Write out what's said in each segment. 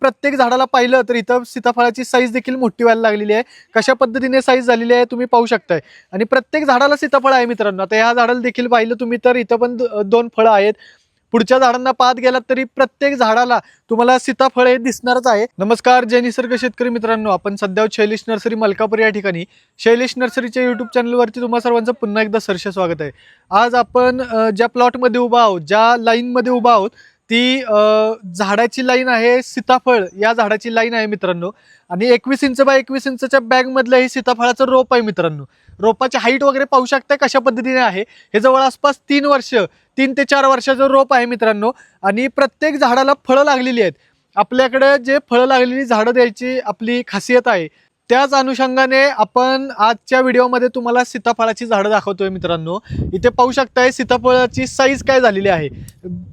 प्रत्येक झाडाला पाहिलं तर इथं सीताफळाची साईज देखील मोठी व्हायला लागलेली आहे. कशा पद्धतीने साईज झालेली आहे तुम्ही पाहू शकताय. आणि प्रत्येक झाडाला सीताफळ आहे मित्रांनो. आता ह्या झाडाला देखील पाहिलं तुम्ही तर इथं पण दोन फळं आहेत. पुढच्या झाडांना पाहत गेलात तरी प्रत्येक झाडाला तुम्हाला सीताफळ हे दिसणारच आहे. नमस्कार जय निसर्ग शेतकरी मित्रांनो. आपण सध्या शैलेश नर्सरी मलकापूर या ठिकाणी. शैलेश नर्सरीच्या युट्यूब चॅनलवरती तुम्हा सर्वांचं पुन्हा एकदा सरस स्वागत आहे. आज आपण ज्या प्लॉटमध्ये उभा आहोत ज्या लाईनमध्ये उभा आहोत ती झाडाची लाईन आहे सीताफळ. या झाडाची लाईन आहे मित्रांनो. आणि एकवीस इंच बाय एकवीस इंचच्या बॅगमधलं हे सीताफळाचं रोप आहे मित्रांनो. रोपाची हाईट वगैरे पाहू शकता कशा पद्धतीने आहे. हे जवळ आसपास तीन वर्ष तीन ते चार वर्षाचं रोप आहे मित्रांनो. आणि प्रत्येक झाडाला फळं लागलेली आहेत. आपल्याकडे जे फळं लागलेली झाडं द्यायची आपली खासियत आहे. त्याच अनुषंगाने आपण आजच्या व्हिडिओमध्ये तुम्हाला सीताफळाची झाडं दाखवतोय मित्रांनो. इथे पाहू शकताय सीताफळाची साईज काय झालेली आहे.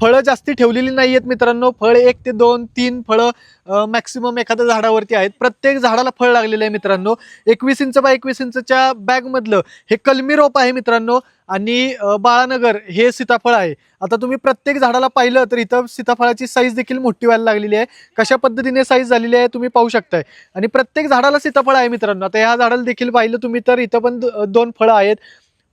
फळं जास्ती ठेवलेली नाही आहेत मित्रांनो. फळ एक ते दोन तीन फळं मॅक्सिमम एखाद्या झाडावरती आहेत. प्रत्येक झाडाला फळ लागलेलं आहे मित्रांनो. एकवीस इंच बाय एकवीस इंचच्या बॅगमधलं हे कलमी रोप आहे मित्रांनो. आणि बाळानगर हे सीताफळ आहे. आता तुम्ही प्रत्येक झाडाला पाहिलं तर इथं सीताफळाची साईज देखील मोठी व्हायला लागलेली आहे. कशा पद्धतीने साईज झालेली आहे तुम्ही पाहू शकताय. आणि प्रत्येक झाडाला सीताफळ आहे मित्रांनो. आता ह्या झाडाला देखील पाहिलं तुम्ही तर इथं पण दोन फळं आहेत.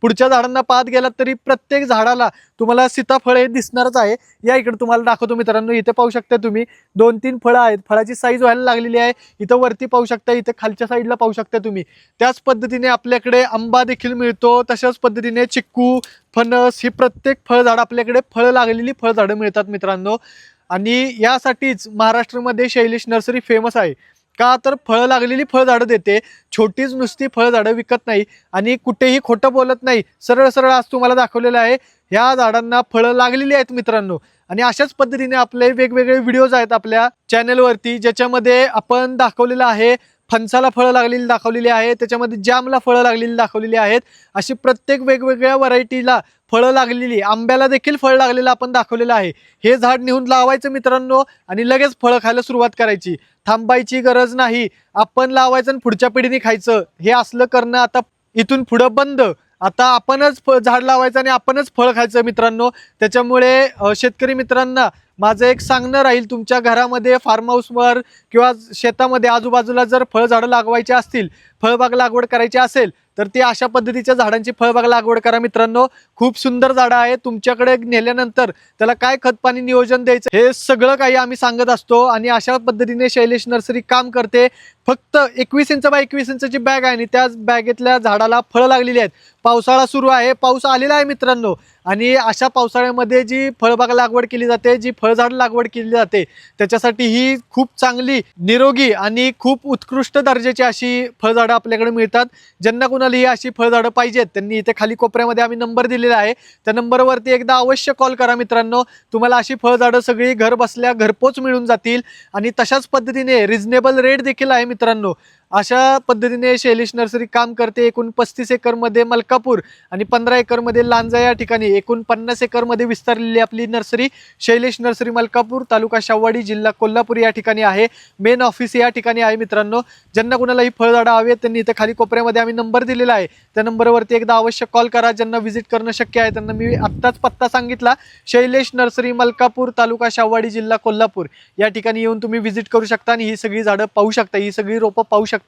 पुढच्या झाडांना पाहत गेलात तरी प्रत्येक झाडाला तुम्हाला सीताफळ हे दिसणारच आहे. या इकडे तुम्हाला दाखवतो मित्रांनो इथे पाहू शकता तुम्ही दोन तीन फळं आहेत. फळाची साईज व्हायला लागलेली आहे. इथं वरती पाहू शकता इथं खालच्या साईडला पाहू शकता तुम्ही. त्याच पद्धतीने आपल्याकडे आंबा देखील मिळतो तशाच पद्धतीने चिक्कू फणस ही प्रत्येक फळझाड आपल्याकडे फळं लागलेली फळझाडं मिळतात मित्रांनो. आणि यासाठीच महाराष्ट्रामध्ये शैलेश नर्सरी फेमस आहे. का तर फळं लागलेली फळझाडं देते. छोटीच नुसती फळझाडं विकत नाही आणि कुठेही खोटं बोलत नाही. सरळ सरळ आज तुम्हाला दाखवलेलं आहे. ह्या झाडांना फळं लागलेली आहेत मित्रांनो. आणि अशाच पद्धतीने आपले वेगवेगळे व्हिडिओज आहेत आपल्या चॅनलवरती ज्याच्यामध्ये आपण दाखवलेलं आहे फणसाला फळं लागलेली दाखवलेली आहे त्याच्यामध्ये जामला फळं लागलेली दाखवलेली आहेत. अशी प्रत्येक वेगवेगळ्या व्हरायटीला फळं लागलेली आंब्याला देखील फळ लागलेलं आपण दाखवलेलं आहे. हे झाड नेऊन लावायचं मित्रांनो आणि लगेच फळं खायला सुरुवात करायची. थांबायची गरज नाही. आपण लावायचं आणि पुढच्या पिढीने खायचं. हे असलं करणं आता इथून पुढं बंद. आता आपणच फ- झाड लावायचं आणि आपणच फळ खायचं मित्रांनो. त्याच्यामुळे शेतकरी मित्रांना माझं एक सांगणं राहील तुमच्या घरामध्ये फार्म हाऊसवर किंवा शेतामध्ये आजूबाजूला जर फळझाडं लागवायची असतील फळबाग लागवड करायची असेल तर ती अशा पद्धतीच्या झाडांची फळबाग लागवड करा मित्रांनो. खूप सुंदर झाडं आहे तुमच्याकडे नेल्यानंतर त्याला काय खत पाणी नियोजन द्यायचं हे सगळं काही आम्ही सांगत असतो आणि अशा पद्धतीने शैलेश नर्सरी काम करते. फक्त एकवीस इंच बाय एकवीस इंचची बॅग आहे आणि त्याच बॅगेतल्या झाडाला फळं लागलेली आहेत. पावसाळा सुरू आहे. पाऊस आलेला आहे मित्रांनो. आणि अशा पावसाळ्यामध्ये जी फळबाग लागवड केली जाते जी फळझाड लागवड केली जाते त्याच्यासाठी ही खूप चांगली निरोगी आणि खूप उत्कृष्ट दर्जाची अशी फळझाडं आपल्याकडे मिळतात. ज्यांना कुणाला ही अशी फळझाडं पाहिजेत त्यांनी इथे खाली कोपऱ्यामध्ये आम्ही नंबर दिलेला आहे. त्या नंबरवरती एकदा अवश्य कॉल करा मित्रांनो. तुम्हाला अशी फळझाडं सगळी घर बसल्या घरपोच मिळून जातील. आणि तशाच पद्धतीने रिझनेबल रेट देखील आहे मित्रांनो. अशा पद्धतीने शैलेश नर्सरी काम करते. एकूण पस्तीस एकरमध्ये मलकापूर आणि पंधरा एकरमध्ये लांजा या ठिकाणी एकूण पन्नास एकरमध्ये विस्तारलेली आपली नर्सरी शैलेश नर्सरी मलकापूर तालुका शावाडी जिल्हा कोल्हापूर या ठिकाणी आहे. मेन ऑफिस या ठिकाणी आहे मित्रांनो. ज्यांना कुणालाही फळझाडं हवे आहेत त्यांनी इथं खाली कोपऱ्यामध्ये आम्ही नंबर दिलेला आहे. त्या नंबरवरती एकदा अवश्य कॉल करा. ज्यांना व्हिजिट करणं शक्य आहे त्यांना मी आत्ताच पत्ता सांगितला. शैलेश नर्सरी मलकापूर तालुका शावाडी जिल्हा कोल्हापूर या ठिकाणी येऊन तुम्ही व्हिजिट करू शकता आणि ही सगळी झाडं पाहू शकता. ही सगळी रोपं पाहू शकता.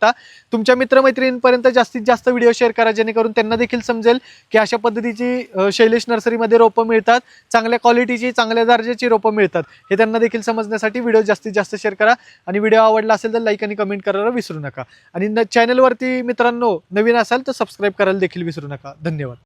तुमच्या मित्रमैत्रिणींपर्यंत जास्तीत जास्त व्हिडिओ शेअर करा जेणेकरून त्यांना देखील समजेल की अशा पद्धतीची शैलेश नर्सरीमध्ये रोपं मिळतात. चांगल्या क्वालिटीची चांगल्या दर्जाची रोपं मिळतात. हे त्यांना देखील समजण्यासाठी व्हिडिओ जास्तीत जास्त शेअर करा. आणि व्हिडिओ आवडला असेल तर लाईक आणि कमेंट करायला विसरू नका. आणि न चॅनलवरती मित्रांनो नवीन असाल तर सबस्क्राईब करायला देखील विसरू नका. धन्यवाद.